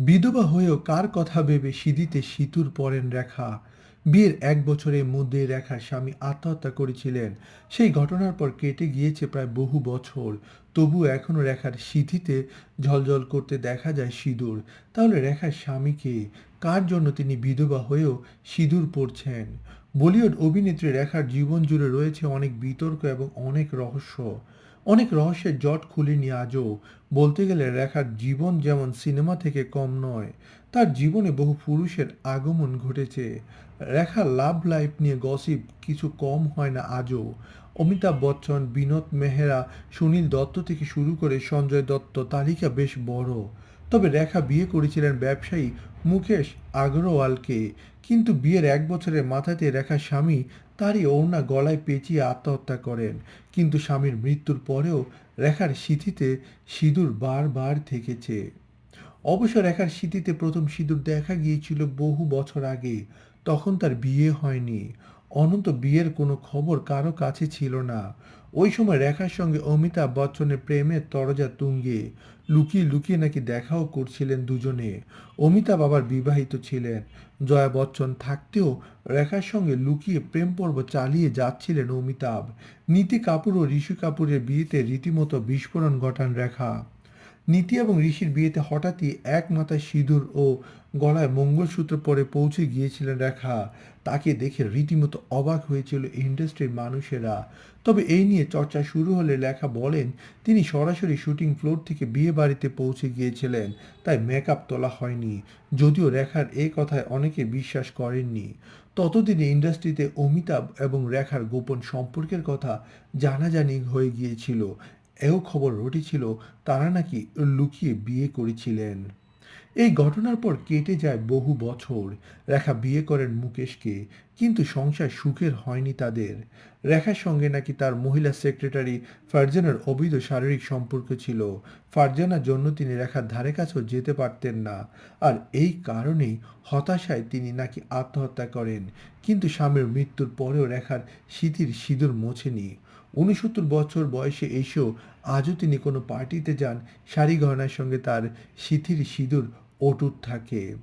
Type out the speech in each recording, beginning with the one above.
বিধবা হয়েও কার কথা ভেবে সিঁধিতে সিঁতুর পরেন রেখা? বিয়ের এক বছরের মধ্যে রেখার স্বামী আত্মহত্যা করেছিলেন। সেই ঘটনার পর কেটে গিয়েছে প্রায় বহু বছর। তবু এখনও রেখার সিঁথিতে ঝলঝল করতে দেখা যায় সিঁদুর। তাহলে রেখার স্বামীকে কার জন্য তিনি বিধবা হয়েও সিঁদুর পরছেন? বলিউড অভিনেত্রী রেখার জীবন জুড়ে রয়েছে অনেক বিতর্ক এবং অনেক রহস্য। অনেক রহস্যের জট খুলেনি আজও। বলতে গেলে রেখার জীবন যেমন সিনেমা থেকে কম নয়, তার জীবনে বহু পুরুষের আগমন ঘটেছে। রেখার লাভ লাইফ নিয়ে গসিপ কিছু কম হয় না আজও। অমিতাভ বচ্চন, বিনোদ মেহরা, সুনীল দত্ত থেকে শুরু করে সঞ্জয় দত্ত তালিকা বেশ বড়। তবে রেখা বিয়ে করেছিলেন ব্যবসায়ী মুকেশ আগরওয়ালকে। কিন্তু বিয়ের এক বছরের মাথাতে রেখার স্বামী তারই ওড়না গলায় পেঁচিয়ে আত্মহত্যা করেন। কিন্তু স্বামীর মৃত্যুর পরেও রেখার সিঁথিতে সিঁদুর বারবার থেকেছে। অবশ্য রেখার স্মৃতিতে প্রথম সিঁদুর দেখা গিয়েছিল বহু বছর আগে, তখন তার বিয়ে হয়নি। অনন্ত বিয়ের কোনো খবর কারও কাছে ছিল না। ওই সময় রেখার সঙ্গে অমিতাভ বচ্চনের প্রেমের তরজা তুঙ্গে লুকিয়ে লুকিয়ে নাকি দেখাও করছিলেন দুজনে। অমিতাভ আবার বিবাহিত ছিলেন। জয়া বচ্চন থাকতেও রেখার সঙ্গে লুকিয়ে প্রেম পর্ব চালিয়ে যাচ্ছিলেন অমিতাভ। নীতি কাপুর ও ঋষি কাপুরের বিয়েতে রীতিমতো বিস্ফোরণ ঘটান রেখা। নীতি এবং ঋষির বিয়েতে হঠাৎই এক মাথায় সিঁদুর ও গলায় মঙ্গলসূত্র পরে পৌঁছে গিয়েছিলেন রেখা। তাকে দেখে রীতিমতো অবাক হয়েছিল ইন্ডাস্ট্রির মানুষেরা। তবে এই নিয়ে চর্চা শুরু হলে লেখা বলেন, তিনি সরাসরি শুটিং ফ্লোর থেকে বিয়ে বাড়িতে পৌঁছে গিয়েছিলেন, তাই মেকআপ তোলা হয়নি। যদিও রেখার এই কথায় অনেকে বিশ্বাস করেননি। ততদিনে ইন্ডাস্ট্রিতে অমিতাভ এবং রেখার গোপন সম্পর্কের কথা জানাজানি হয়ে গিয়েছিল। এও খবর রটেছিল, তারা নাকি লুকিয়ে বিয়ে করেছিলেন। এই ঘটনার পর কেটে যায় বহু বছর। রেখা বিয়ে করেন মুকেশকে, কিন্তু সংসার সুখের হয়নি তাদের। রেখার সঙ্গে নাকি তার মহিলা সেক্রেটারি ফারজানার অবৈধ শারীরিক সম্পর্ক ছিল। ফারজানার জন্য তিনি রেখার ধারে কাছেও যেতে পারতেন না। আর এই কারণেই হতাশায় তিনি নাকি আত্মহত্যা করেন। কিন্তু স্বামীর মৃত্যুর পরেও রেখার স্মৃতির সিঁদুর মোছেনি। উনসত্তর বছর বয়সে এসেও আজও তিনি কোনো পার্টিতে যান, শাড়ি গহনার সঙ্গে তার সিথির সিঁদুর অটুট থাকে।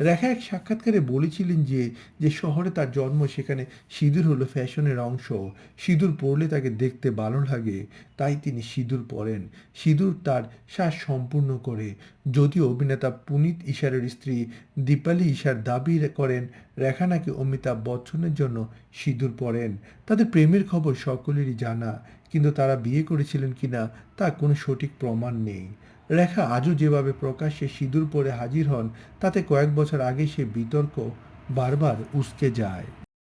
রেখা এক সাক্ষাৎকারে বলেছিলেন যে যে শহরে তার জন্ম, সেখানে সিঁদুর হলো ফ্যাশনের অংশ। সিঁদুর পরলে তাকে দেখতে ভালো লাগে, তাই তিনি সিঁদুর পরেন। সিঁদুর তার শ্বাস সম্পূর্ণ করে। যদিও অভিনেতা পুনিত ইশারের স্ত্রী দীপালি ইশার দাবি করেন, রেখা নাকি অমিতাভ বচ্চনের জন্য সিঁদুর পরেন। তাদের প্রেমের খবর সকলেরই জানা, কিন্তু তারা বিয়ে করেছিলেন কিনা, তা কোনো সঠিক প্রমাণ নেই। রেখা আজও যেভাবে প্রকাশ্যে সিঁদুর পরে হাজির হন, তাতে কয়েক বছর আগে সে বিতর্ক বারবার উসকে যায়।